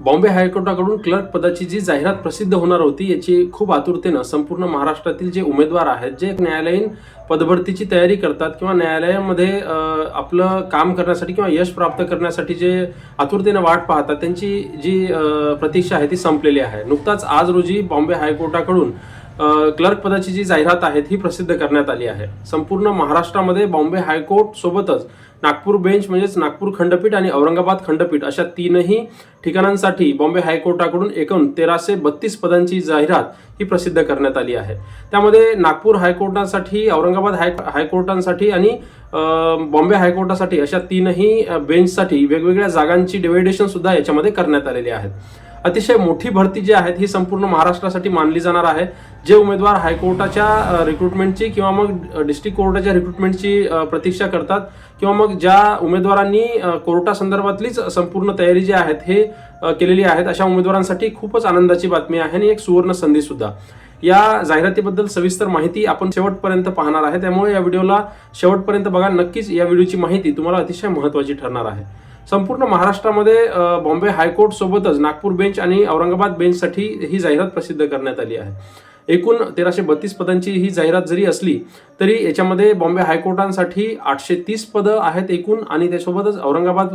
Bombay हायकोर्टाकडून clerk पदाची जी जाहिरात प्रसिद्ध होणार होती याची खूप आतुरतेनं संपूर्ण महाराष्ट्रातील जे उमेदवार आहेत जे न्यायालयीन पदभरतीची तयारी करतात किंवा न्यायालयामध्ये आपलं काम करण्यासाठी किंवा यश प्राप्त करण्यासाठी जे आतुरतेनं वाट पाहतात त्यांची जी प्रतीक्षा आहे ती संपलेली आहे. नुकताच आज रोजी बॉम्बे हायकोर्टाकडून क्लर्क पदाची जी जाहिरात आहे ही प्रसिद्ध करण्यात आली आहे. संपूर्ण महाराष्ट्रामध्ये बॉम्बे हायकोर्ट सोबतच नागपूर बेंच म्हणजेच नागपूर खंडपीठ आणि औरंगाबाद खंडपीठ अशा तीनही ठिकाणांसाठी बॉम्बे हायकोर्टाकडून एकूण तेराशे बत्तीस पदांची जाहिरात ही प्रसिद्ध करण्यात आली आहे. त्यामध्ये नागपूर हायकोर्टासाठी औरंगाबाद हाय हायकोर्टांसाठी आणि बॉम्बे हायकोर्टासाठी अशा तीनही बेंचसाठी वेगवेगळ्या जागांची डिव्हायडेशन सुद्धा याच्यामध्ये करण्यात आलेली आहेत अतिशय मोठी भरती जी आहेत ही संपूर्ण महाराष्ट्रासाठी मानली जाणार आहे. जे उमेदवार हायकोर्टाच्या रिक्रुटमेंटची किंवा मग डिस्ट्रिक्ट कोर्टाच्या रिक्रुटमेंटची प्रतीक्षा करतात किंवा मग ज्या उमेदवारांनी कोर्टासंदर्भातलीच संपूर्ण तयारी जी आहेत हे केलेली आहेत अशा उमेदवारांसाठी खूपच आनंदाची बातमी आहे आणि एक सुवर्ण संधी सुद्धा. या जाहिरातीबद्दल सविस्तर माहिती आपण शेवटपर्यंत पाहणार आहे. त्यामुळे या व्हिडिओला शेवटपर्यंत बघा. नक्कीच या व्हिडिओची माहिती तुम्हाला अतिशय महत्त्वाची ठरणार आहे. संपूर्ण महाराष्ट्रामध्ये बॉम्बे हायकोर्ट सोबतच नागपूर बेंच आणि औरंगाबाद बेंचसाठी ही जाहिरात प्रसिद्ध करण्यात आली आहे. एकूण तेराशे बत्तीस पदांची ही जाहिरात जरी असली तरी याच्यामध्ये बॉम्बे हायकोर्टांसाठी आठशे तीस पदं आहेत एकूण आणि त्यासोबतच औरंगाबाद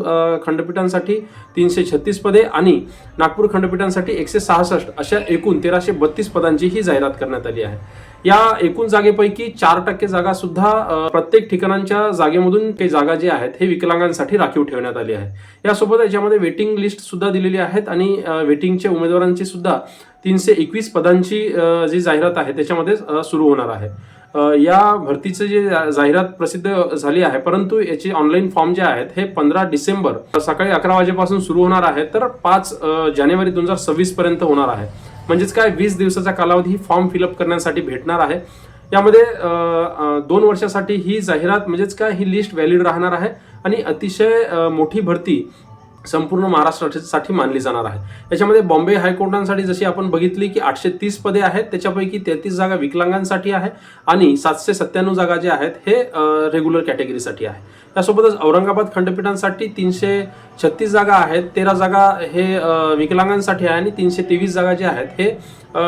खंडपीठांसाठी तीनशे छत्तीस पदे आणि नागपूर खंडपीठांसाठी एकशे सहासष्ट अशा एकूण तेराशे बत्तीस पदांची ही जाहिरात करण्यात आली आहे. या एकूण जागेपैकी चार टक्के जागा सुद्धा प्रत्येक ठिकाणांच्या जागेमधून काही जागा जे आहेत हे विकलांगांसाठी राखीव ठेवण्यात आली आहे. यासोबत याच्यामध्ये वेटिंग लिस्ट सुद्धा दिलेली आहेत आणि वेटिंगच्या उमेदवारांची सुद्धा तीनशे एकवीस पदांची जी जाहिरात आहे त्याच्यामध्ये सुरू होणार आहे. या भरतीचं जे जाहिरात प्रसिद्ध झाली आहे परंतु याचे ऑनलाईन फॉर्म जे आहेत हे पंधरा डिसेंबर सकाळी अकरा वाजेपासून सुरू होणार आहे तर पाच जानेवारी दोन हजार सव्वीस पर्यंत होणार आहे. म्हणजेच काय वीस दिवसाचा कालावधी ही फॉर्म फिलअप करण्यासाठी भेटणार आहे. यामध्ये दोन वर्षासाठी ही जाहिरात म्हणजेच काय ही लिस्ट व्हॅलिड राहणार आहे आणि अतिशय मोठी भरती संपूर्ण महाराष्ट्रासाठी मानली जाणार आहे. याच्यामध्ये बॉम्बे हायकोर्टांसाठी जशी आपण बघितली की आठशे तीस पदे आहेत त्याच्यापैकी तेहतीस जागा विकलांगांसाठी आहे आणि सातशे सत्त्याण्णव जागा ज्या आहेत हे रेग्युलर कॅटेगरीसाठी आहे. त्यासोबतच औरंगाबाद खंडपीठांसाठी तीनशे छत्तीस जागा आहेत तेरा जागा हे विकलांगांसाठी आहे आणि तीनशे तेवीस जागा ज्या आहेत हे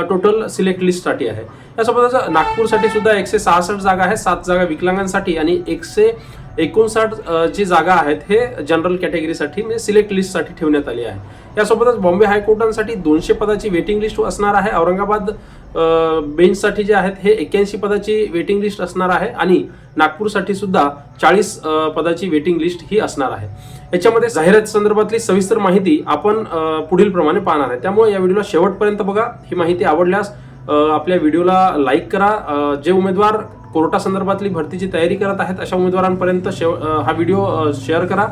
टोटल सिलेक्ट लिस्टसाठी आहे. त्यासोबतच नागपूरसाठी सुद्धा एकशे सहासष्ट जागा आहेत सात जागा विकलांगांसाठी आणि एकशे एकोणसाठ जी जागा आहेत हे जनरल कॅटेगरीसाठी म्हणजे सिलेक्ट लिस्टसाठी ठेवण्यात आली आहे. यासोबतच बॉम्बे हायकोर्टांसाठी दोनशे पदाची वेटिंग लिस्ट असणार आहे. औरंगाबाद बेंचसाठी जे आहेत हे एक्क्याऐंशी पदाची वेटिंग लिस्ट असणार आहे आणि नागपूरसाठी सुद्धा चाळीस पदाची वेटिंग लिस्ट ही असणार आहे. याच्यामध्ये जाहिरात संदर्भातली सविस्तर माहिती आपण पुढील प्रमाणे पाहणार आहे. त्यामुळे या व्हिडिओला शेवटपर्यंत बघा. ही माहिती आवडल्यास आपल्या व्हिडिओला लाईक करा. जे उमेदवार कोर्टासंदर्भातली भरतीची तयारी करत आहेत अशा उमेदवारांपर्यंत शेव हा व्हिडिओ शेअर करा.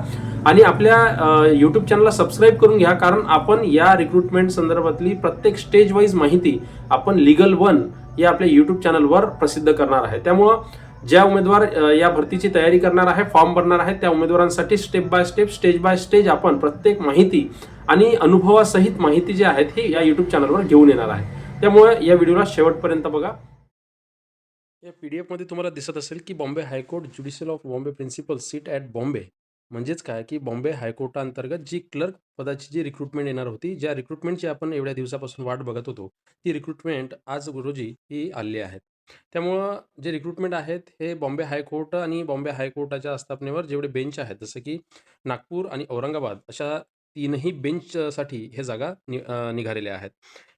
आणि आपल्या यूट्यूब चॅनलला सबस्क्राईब करून घ्या कारण आपण या रिक्रुटमेंट संदर्भातली प्रत्येक स्टेज वाईज माहिती आपण लिगल वन या आपल्या यूट्यूब चॅनलवर प्रसिद्ध करणार आहे. त्यामुळं ज्या उमेदवार या भरतीची तयारी करणार आहे फॉर्म भरणार आहे त्या उमेदवारांसाठी step by step stage by stage आपण प्रत्येक माहिती आणि अनुभवासहित माहिती जी आहेत ही या यूट्यूब चॅनलवर घेऊन येणार आहे. त्यामुळे या व्हिडिओला शेवटपर्यंत बघा. या पी डी एफमध्ये तुम्हाला दिसत असेल की Bombay high court judicial of Bombay principal seat at Bombay. म्हणजेच काय? की बॉम्बे हायकोर्टाअंतर्गत जी क्लर्क पदाची जी रिक्रुटमेंट येणार होती ज्या रिक्रुटमेंटची आपण एवढ्या दिवसापासून वाट बघत होतो ती रिक्रुटमेंट आज रोजी ही आली आहेत त्यामुळं जे रिक्रुटमेंट आहेत हे बॉम्बे हायकोर्ट आणि बॉम्बे हायकोर्टाच्या आस्थापनेवर जेवढे बेंच आहेत जसं की नागपूर आणि औरंगाबाद अशा तीनही बेंचसाठी हे जागा नि अ, निघालेल्या आहेत.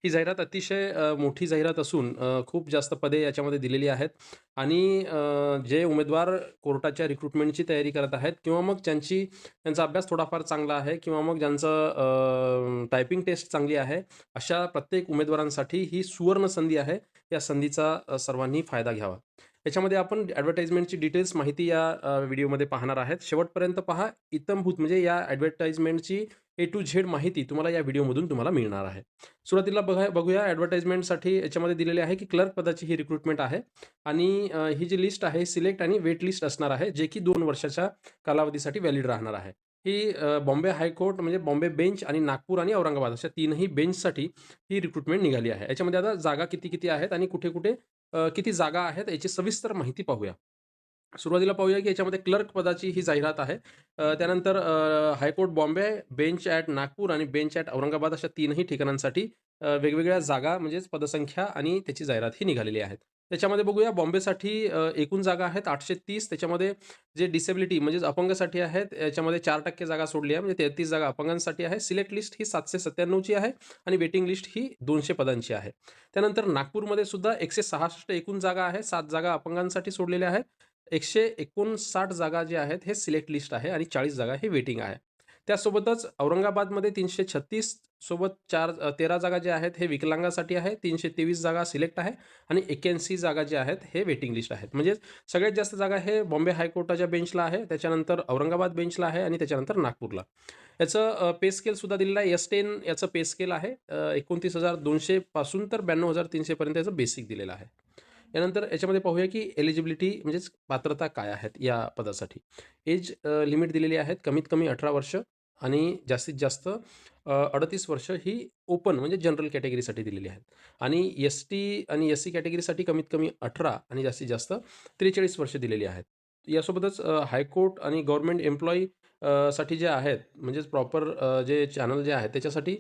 ही जाहिरात अतिशय अ, मोठी जाहिरात असून अ, खूप जास्त पदे याच्यामध्ये दिलेली आहेत आणि अ, जे उमेदवार कोर्टाच्या रिक्रुटमेंटची तयारी करत आहेत किंवा मग ज्यांची त्यांचा अभ्यास थोडाफार चांगला आहे किंवा मग ज्यांचं टायपिंग टेस्ट चांगली आहे अशा प्रत्येक उमेदवारांसाठी ही सुवर्ण संधी आहे. या संधीचा अ, सर्वांनी फायदा घ्यावा. याच्यामध्ये आपण ॲडव्हर्टाइजमेंटची डिटेल्स माहिती या अ, व्हिडिओमध्ये पाहणार आहेत. शेवटपर्यंत पहा. इतमभूत म्हणजे या ॲडव्हर्टाइजमेंटची ए टू झेड माहिती तुम्हाला या व्हिडिओमधून तुम्हाला मिळणार आहे. सुरुवातीला बघा बघूया ॲडव्हर्टाइजमेंटसाठी याच्यामध्ये दिलेले आहे की क्लर्क पदाची ही रिक्रुटमेंट आहे आणि ही जी लिस्ट आहे सिलेक्ट आणि वेट लिस्ट असणार आहे जे की दोन वर्षाच्या कालावधीसाठी व्हॅलिड राहणार आहे. ही बॉम्बे हायकोर्ट म्हणजे बॉम्बे बेंच आणि नागपूर आणि औरंगाबाद अशा तीनही बेंचसाठी ही रिक्रुटमेंट निघाली आहे. याच्यामध्ये आता जागा किती किती आहेत आणि कुठे कुठे किती जागा आहेत याची सविस्तर माहिती पाहूया. सुरुवातीला पाहूया की याच्यामध्ये क्लर्क पदाची ही जाहिरात आहे. त्यानंतर high court Bombay bench at Nagpur आणि बेंच ॲट औरंगाबाद अशा तीनही ठिकाणांसाठी वेगवेगळ्या जागा म्हणजेच पदसंख्या आणि त्याची जाहिरात ही निघालेली आहेत. त्याच्यामध्ये बघूया बॉम्बेसाठी एकूण जागा आहेत आठशे तीस. त्याच्यामध्ये जे डिसेबिलिटी म्हणजेच अपंगासाठी आहेत याच्यामध्ये चार टक्के जागा सोडली आहे. म्हणजे तेहतीस जागा अपंगांसाठी आहे. सिलेक्ट लिस्ट ही सातशे सत्त्याण्णवची आहे आणि वेटिंग लिस्ट ही दोनशे पदांची आहे. त्यानंतर नागपूरमध्ये सुद्धा एकशे सहासष्ट एकूण जागा आहे सात जागा अपंगांसाठी सोडलेल्या आहेत. एकशे एकोणसाठ जागा ज्या आहेत हे सिलेक्ट लिस्ट आहे आणि चाळीस जागा हे वेटिंग आहे. त्यासोबतच औरंगाबादमध्ये तीनशे छत्तीस सोबत चार तेरा जागा ज्या आहेत हे विकलांगासाठी आहे तीनशे तेवीस जागा सिलेक्ट आहे आणि एक्याऐंशी जागा ज्या आहेत हे वेटिंग लिस्ट आहेत. म्हणजे सगळ्यात जास्त जागा हे बॉम्बे हायकोर्टाच्या बेंचला आहे त्याच्यानंतर औरंगाबाद बेंचला आहे आणि त्याच्यानंतर नागपूरला. याचं पे स्केलसुद्धा दिलेलं आहे एस टेन याचं पे स्केल आहे एकोणतीस हजार दोनशेपासून तर ब्याण्णव हजार तीनशेपर्यंत याचं बेसिक दिलेलं आहे. यानंतर याच्यामध्ये पाहूया की एलिजिबिलिटी म्हणजेच पात्रता काय आहेत या पदासाठी. एज लिमिट दिलेली आहेत. कमीत कमी अठरा वर्ष आणि जास्तीत जास्त अडतीस वर्ष ही ओपन म्हणजे जनरल कॅटेगरीसाठी दिलेली आहेत. आणि एस टी आणि एस सी कॅटेगरीसाठी कमीत कमी अठरा आणि जास्तीत जास्त त्रेचाळीस वर्ष दिलेली आहेत. यासोबतच हायकोर्ट आणि गव्हर्नमेंट एम्प्लॉई साठी जे आहेत म्हणजेच प्रॉपर जे चॅनल जे आहे त्याच्यासाठी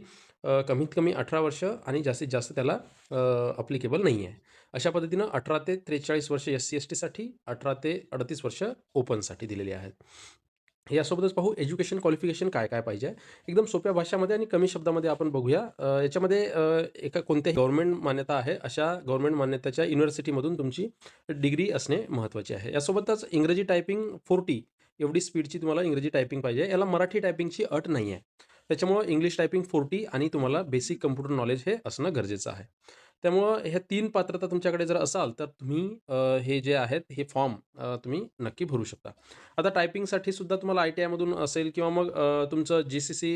कमीत कमी अठरा वर्ष आणि जास्तीत जास्त त्याला अप्लिकेबल नाही आहे अशा पद्धतीनं अठरा ते त्रेचाळीस वर्ष एस सी एस टीसाठी अठरा ते अडतीस वर्ष ओपनसाठी दिलेली आहेत. यासोबतच पाहू एज्युकेशन क्वालिफिकेशन काय काय पाहिजे? एकदम सोप्या भाषामध्ये आणि कमी शब्दामध्ये आपण बघूया. याच्यामध्ये एका कोणत्याही गव्हर्नमेंट मान्यता आहे अशा गव्हर्नमेंट मान्यतेच्या युनिव्हर्सिटीमधून तुमची डिग्री असणे महत्त्वाचे आहे. यासोबतच इंग्रजी टायपिंग फोर्टी एवढी स्पीडची तुम्हाला इंग्रजी टायपिंग पाहिजे. याला मराठी टायपिंगची अट नाही आहे त्याच्यामुळं इंग्लिश टायपिंग फोर्टी आणि तुम्हाला बेसिक कम्प्युटर नॉलेज हे असणं गरजेचं आहे. त्यामुळं ह्या तीन पात्रता तुमच्याकडे जर असाल तर तुम्ही हे जे आहेत हे फॉर्म तुम्ही नक्की भरू शकता. आता टायपिंगसाठी सुद्धा तुम्हाला आय टी आयमधून असेल किंवा मग तुमचं जी सी सी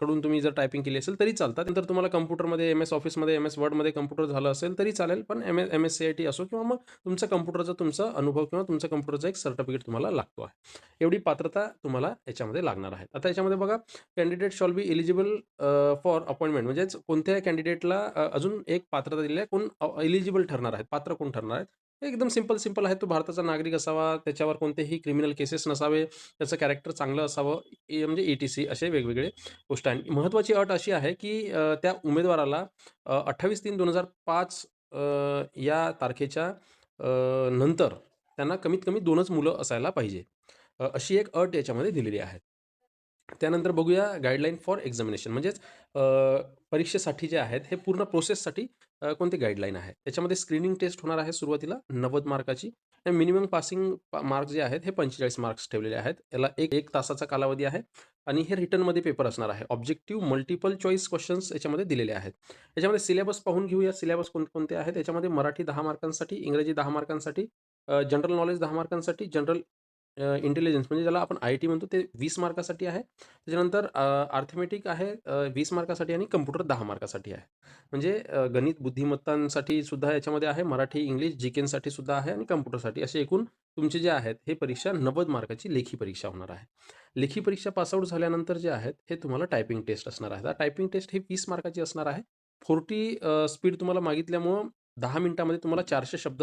कडून तुम्ही जर टायपिंग केली असेल तरी चालतात. नंतर तुम्हाला कम्प्युटरमध्ये एम एस ऑफिसमध्ये एम एस वर्डमध्ये कम्प्युटर झालं असेल तरी चालेल. पण M S M S C I T असो किंवा मग तुमचा कम्प्युटरचा तुमचा अनुभव किंवा तुमचा कम्प्युटरचा एक सर्टिफिकेट तुम्हाला लागतो आहे. एवढी पात्रता तुम्हाला याच्यामध्ये लागणार आहे आता याच्यामध्ये बघा candidate shall be eligible for appointment. म्हणजेच कोणत्या कॅन्डिडेटला अजून एक पात्रता दिलेली आहे. कोण एलिजिबल ठरणार आहेत? पात्र कोण ठरणार आहेत? हे एकदम सिंपल सिंपल आहे. तो भारताचा नागरिक असावा. त्याच्यावर कोणतेही क्रिमिनल केसेस नसावे. त्याचं कॅरेक्टर चांगलं असावं. ए म्हणजे ए टी सी असे वेगवेगळे गोष्ट आहे. महत्त्वाची अट अशी आहे की त्या उमेदवाराला अठ्ठावीस तीन दोन हजार पाच या तारखेच्या नंतर त्यांना कमीत कमी दोनच मुलं असायला पाहिजे. अशी एक अट याच्यामध्ये दिलेली आहे. त्यानंतर बघूया गाईडलाईन फॉर एक्झामिनेशन म्हणजेच परीक्षेसाठी जे आहेत हे पूर्ण प्रोसेससाठी कोणते गाईडलाईन आहे त्याच्यामध्ये स्क्रीनिंग टेस्ट होणार आहे सुरुवातीला नव्वद मार्काची. आणि मिनिमम पासिंग मार्क्स जे आहेत हे पंचेचाळीस मार्क्स ठेवलेले आहेत. याला एक एक तासाचा कालावधी आहे. आणि हे रिटर्नमध्ये पेपर असणार आहे. ऑब्जेक्टिव्ह मल्टिपल चॉईस क्वेश्चन्स याच्यामध्ये दिलेले आहेत. याच्यामध्ये सिलेबस पाहून घेऊया. सिलेबस कोणकोणते आहेत? याच्यामध्ये मराठी दहा मार्कांसाठी इंग्रजी दहा मार्कांसाठी जनरल नॉलेज दहा मार्कांसाठी जनरल इंटेलिजन्स म्हणजे ज्याला आपण आय टी म्हणतो ते वीस मार्कासाठी आहे. त्याच्यानंतर आर्थमेटिक आहे वीस मार्कासाठी आणि कम्प्युटर दहा मार्कासाठी आहे. म्हणजे गणित बुद्धिमत्तांसाठी सुद्धा याच्यामध्ये आहे मराठी इंग्लिश जी केनसाठी सुद्धा आहे आणि कम्प्युटरसाठी असे एकूण तुमचे जे आहेत हे परीक्षा नव्वद मार्काची लेखी परीक्षा होणार आहे. लेखी परीक्षा पासआउट झाल्यानंतर जे आहेत हे तुम्हाला टायपिंग टेस्ट असणार आहे. टायपिंग टेस्ट ही वीस मार्काची असणार आहे. फोर्टी स्पीड तुम्हाला मागितल्यामुळं दहा मिनिटामध्ये तुम्हाला चारशे शब्द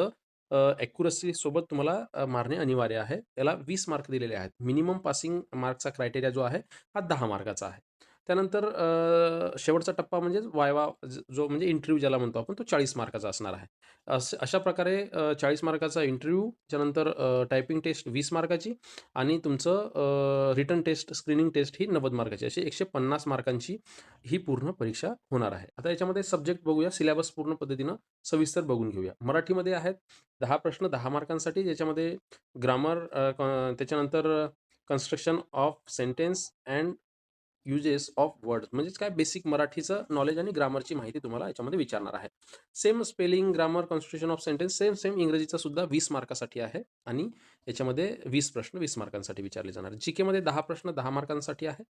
ॲक्युरसी सोबत तुम्हाला मारणे अनिवार्य आहे. त्याला वीस मार्क दिलेले आहेत. मिनिमम पासिंग मार्कचा क्रायटेरिया जो आहे हा दहा मार्काचा आहे. त्यानंतर अ, शेवटचा टप्पा म्हणजे वायवा ज- जो म्हणजे इंटरव्ह्यू ज्याला म्हणतो आपण तो चाळीस मार्काचा असणार आहे. असं अशा प्रकारे चाळीस मार्काचा इंटरव्ह्यू त्यानंतर टायपिंग टेस्ट वीस मार्काची आणि तुमचं रिटर्न टेस्ट स्क्रीनिंग टेस्ट ही नव्वद मार्काची. अशी एकशे पन्नास मार्कांची ही पूर्ण परीक्षा होणार आहे. आता याच्यामध्ये सब्जेक्ट बघूया सिलेबस पूर्ण पद्धतीनं सविस्तर बघून घेऊया. मराठीमध्ये आहेत दहा प्रश्न दहा मार्कांसाठी ज्याच्यामध्ये ग्रामर त्याच्यानंतर construction of sentence and uses of words म्हणजेच काय? बेसिक मराठीचं नॉलेज आणि ग्रामरची माहिती तुम्हाला याच्यामध्ये विचारणार आहे. Same spelling grammar constitution of sentence same same इंग्रजीचा सुद्धा वीस मार्कासाठी आहे आणि याच्यामध्ये वीस प्रश्न वीस मार्कांसाठी विचारले जाणार जी केमध्ये दहा प्रश्न दहा मार्कांसाठी आहे.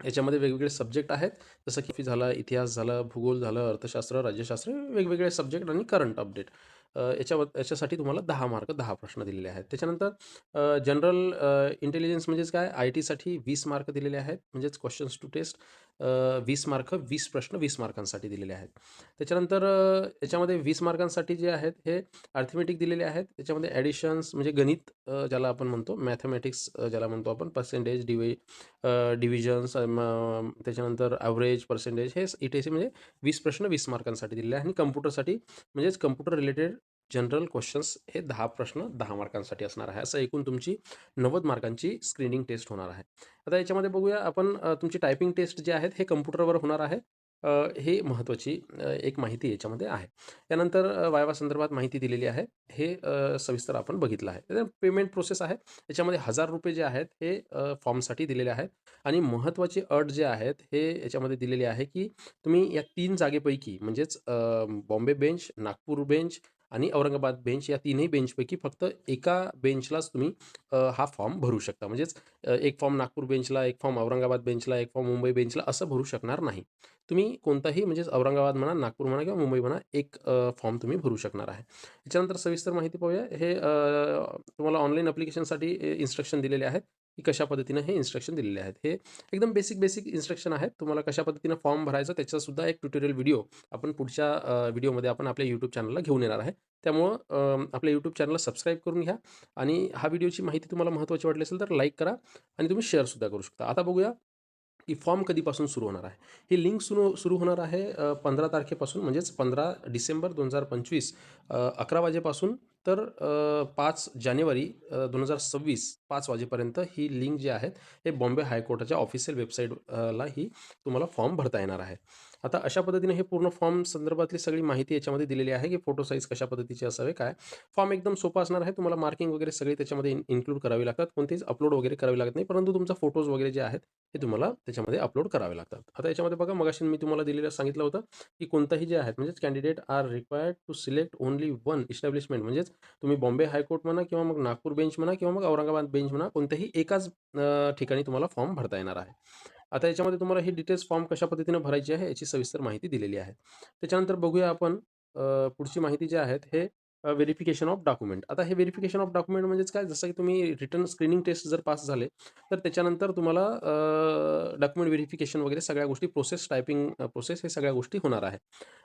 याच्यामध्ये वेगवेगळे सब्जेक्ट आहेत. जसं की झालं इतिहास झालं भूगोल झालं अर्थशास्त्र राज्यशास्त्र वेगवेगळे सब्जेक्ट आणि करंट अपडेट याच्या याच्यासाठी तुम्हाला दहा मार्क दहा प्रश्न दिलेले आहेत. त्याच्यानंतर जनरल इंटेलिजन्स म्हणजेच काय? आय टीसाठी वीस मार्क दिलेले आहेत. म्हणजेच क्वेश्चन्स टू टेस्ट वीस मार्क वीस प्रश्न वीस मार्कांसाठी दिलेले आहेत. त्याच्यानंतर याच्यामध्ये वीस मार्कांसाठी जे आहेत हे अर्थमेटिक दिलेले आहेत. त्याच्यामध्ये ॲडिशन्स म्हणजे गणित ज्याला आपण म्हणतो मॅथमॅटिक्स ज्याला म्हणतो आपण पर्सेंटेज डिवि डिव्हिजन्स त्याच्यानंतर ॲव्हरेज पर्सेंटेज हे इटेसी टी सी म्हणजे वीस प्रश्न वीस मार्कांसाठी दिलेले आहे आणि कम्प्युटरसाठी म्हणजेच कम्प्युटर रिलेटेड जनरल क्वेश्चन्स हे दहा प्रश्न दहा मार्कांसाठी असणार आहे. असं एकूण तुमची नव्वद मार्कांची स्क्रीनिंग टेस्ट होणार आहे. आता याच्यामध्ये बघूया आपण तुमची टायपिंग टेस्ट जे आहेत हे कम्प्युटरवर होणार आहे. हे महत्त्वाची एक माहिती याच्यामध्ये आहे. त्यानंतर वायवा संदर्भात माहिती दिलेली आहे. हे सविस्तर आपण बघितलं आहे. पेमेंट प्रोसेस आहे. याच्यामध्ये हजार रुपये जे आहेत हे फॉर्मसाठी दिलेले आहेत. आणि महत्त्वाची अट जे आहेत हे याच्यामध्ये दिलेली आहे की तुम्ही या तीन जागेपैकी म्हणजेच बॉम्बे बेंच नागपूर बेंच आणि औरंगाबाद बेंच या तीनही बेंचपैकी फक्त एका बेंचलाच तुम्ही हा फॉर्म भरू शकता. म्हणजेच एक फॉर्म नागपूर बेंचला एक फॉर्म औरंगाबाद बेंचला एक फॉर्म मुंबई बेंचला असं भरू शकणार नाही. तुम्ही कोणताही म्हणजेच औरंगाबाद म्हणा नागपूर म्हणा किंवा मुंबई म्हणा एक फॉर्म तुम्ही भरू शकणार आहे. त्याच्यानंतर सविस्तर माहिती पाहूया. हे तुम्हाला ऑनलाईन अप्लिकेशनसाठी इन्स्ट्रक्शन दिलेले आहेत. की कशा पद्धतीनं हे इन्स्ट्रक्शन दिलेले आहेत. हे एकदम बेसिक बेसिक इन्स्ट्रक्शन आहेत. तुम्हाला कशा पद्धतीनं फॉर्म भरायचं त्याचासुद्धा एक ट्युटोरियल व्हिडिओ आपण पुढच्या व्हिडिओमध्ये आपण आपल्या यूट्यूब चॅनलला घेऊन येणार आहे. त्यामुळं आपल्या यूट्यूब चॅनलला सबस्क्राईब करून घ्या आणि हा व्हिडिओची माहिती तुम्हाला महत्त्वाची वाटली असेल तर लाईक करा आणि तुम्ही शेअरसुद्धा करू शकता. आता बघूया की फॉर्म कधीपासून सुरू होणार आहे. ही लिंक सुरू सुरू होणार आहे पंधरा तारखेपासून म्हणजेच पंधरा डिसेंबर दोन हजार पंचवीस अकरा वाजेपासून तर पाच जानेवारी दोन हजार सव्वीस पाच वाजेपर्यंत ही लिंक जी आहेत हे बॉम्बे हायकोर्टाच्या ऑफिशियल वेबसाईटला ही तुम्हाला फॉर्म भरता येणार आहे. आता अशा पद्धतीने हे पूर्ण फॉर्म संदर्भातली सगळी माहिती याच्यामध्ये दिलेली आहे की फोटो साईज कशा पद्धतीचे असावे काय? फॉर्म एकदम सोपा असणार आहे. तुम्हाला मार्किंग वगैरे सगळे त्याच्यामध्ये इन्क्लूड करावी लागतात. कोणतेच अपलोड वगैरे करावी लागत नाही परंतु तुमचा फोटोज वगैरे जे आहेत हे तुम्हाला त्याच्यामध्ये अपलोड करावे लागतात. आता याच्यामध्ये बघा मगाशी मी तुम्हाला दिलेलं सांगितलं होतं की कोणताही जे आहेत म्हणजेच candidate are required to select only one establishment म्हणजेच तुम्ही बॉम्बे हायकोर्ट म्हणा किंवा मग नागपूर बेंच म्हणा किंवा मग औरंगाबाद बेंच म्हणा कोणत्याही एकाच ठिकाणी तुम्हाला फॉर्म भरता येणार आहे. आता याच्यामध्ये तुम्हाला ही डिटेल्स फॉर्म कशा पद्धतीने भरायची आहे याची सविस्तर माहिती दिलेली आहे. त्याच्यानंतर बघूया आपण पुढची माहिती जी आहेत हे व्हेरिफिकेशन ऑफ डॉक्युमेंट आता हे व्हेरिफिकेशन ऑफ डॉक्युमेंट म्हणजेच काय? जसं की तुम्ही रिटर्न स्क्रीनिंग टेस्ट जर पास झाले तर त्याच्यानंतर तुम्हाला डॉक्युमेंट व्हेरिफिकेशन वगैरे सगळ्या गोष्टी प्रोसेस टायपिंग प्रोसेस हे सगळ्या गोष्टी होणार आहे.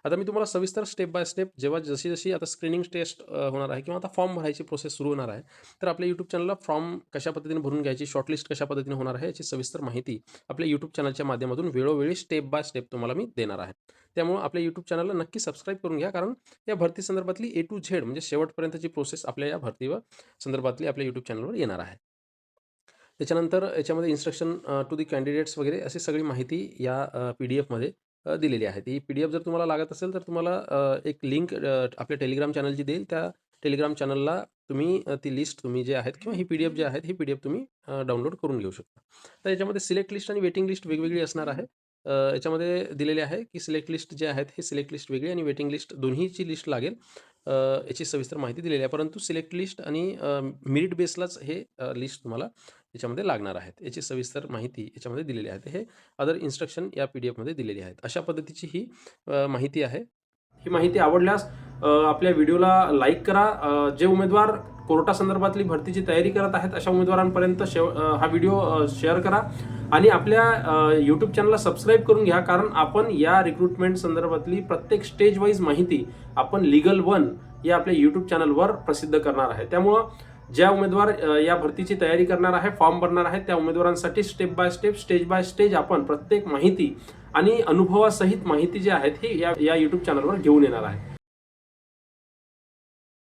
आता मी तुम्हाला सविस्तर स्टेप बाय स्टेप जेव्हा जशी जशी आता स्क्रीनिंग टेस्ट होणार आहे किंवा आता फॉर्म भरायची प्रोसेस सुरू होणार आहे तर आपल्या यूट्यूब चॅनलला फॉर्म कशा पद्धतीने भरून घ्यायची शॉर्टलिस्ट कशा पद्धतीने होणार आहे याची सविस्तर माहिती आपल्या यूट्यूब चॅनलच्या माध्यमातून वेळोवेळी स्टेप बाय स्टेप तुम्हाला मी देणार आहे. त्यामुळं आपल्या यूट्यूब चॅनलला नक्की सबस्क्राईब करून घ्या. कारण या भरती संदर्भातली ए टू झेड म्हणजे शेवटपर्यंतची प्रोसेस आपल्या या भरतीवर संदर्भातली आपल्या यूट्यूब चॅनलवर येणार आहे. त्याच्यानंतर याच्यामध्ये इन्स्ट्रक्शन टू दी कॅन्डिडेट्स वगैरे अशी सगळी माहिती या पी डी एफमध्ये दिलेली आहे. ती पी डी एफ जर तुम्हाला लागत असेल तर तुम्हाला एक लिंक आपल्या टेलिग्राम चॅनलची देईल त्या टेलिग्राम चॅनलला तुम्ही ती लिस्ट तुम्ही जे आहेत किंवा ही पी डी एफ जे आहेत ही पी डी एफ तुम्ही डाउनलोड करून घेऊ शकता. तर याच्यामध्ये सिलेक्ट लिस्ट आणि वेटिंग लिस्ट वेगवेगळी असणार आहे. अ, याच्यामध्ये दिलेले आहे की सिलेक्ट लिस्ट जे आहेत हे सिलेक्ट लिस्ट वेगळी आणि वेटिंग लिस्ट दोन्हीची लिस्ट लागेल. अ, याची सविस्तर माहिती दिलेली आहे. परंतु सिलेक्ट लिस्ट आणि मिरिट बेसलाच हे लिस्ट तुम्हाला याच्यामध्ये लागणार आहेत. याची सविस्तर माहिती याच्यामध्ये दिलेली आहे. हे अदर इन्स्ट्रक्शन या पी डी एफमध्ये दिलेली आहेत. अशा पद्धतीची ही अ, माहिती आहे. ही माहिती आवडल्यास अ, आपल्या व्हिडिओला लाईक करा. अ, जे उमेदवार कोर्टासंदर्भातली भरतीची तयारी करत आहेत अशा उमेदवारांपर्यंत शेव अ, हा व्हिडिओ शेअर करा. आणि आपल्या यूट्यूब चॅनलला सबस्क्राईब करून घ्या कारण आपण या रिक्रुटमेंट संदर्भातली प्रत्येक स्टेज वाईज माहिती आपण लिगल वन या आपल्या यूट्यूब चॅनलवर प्रसिद्ध करणार आहे. त्यामुळं ज्या उमेदवार या भरतीची तयारी करणार आहे फॉर्म भरणार आहे त्या उमेदवारांसाठी step by step stage by stage आपण प्रत्येक माहिती आणि अनुभवासहित माहिती जी आहेत ही या या यूट्यूब चॅनलवर घेऊन येणार आहे.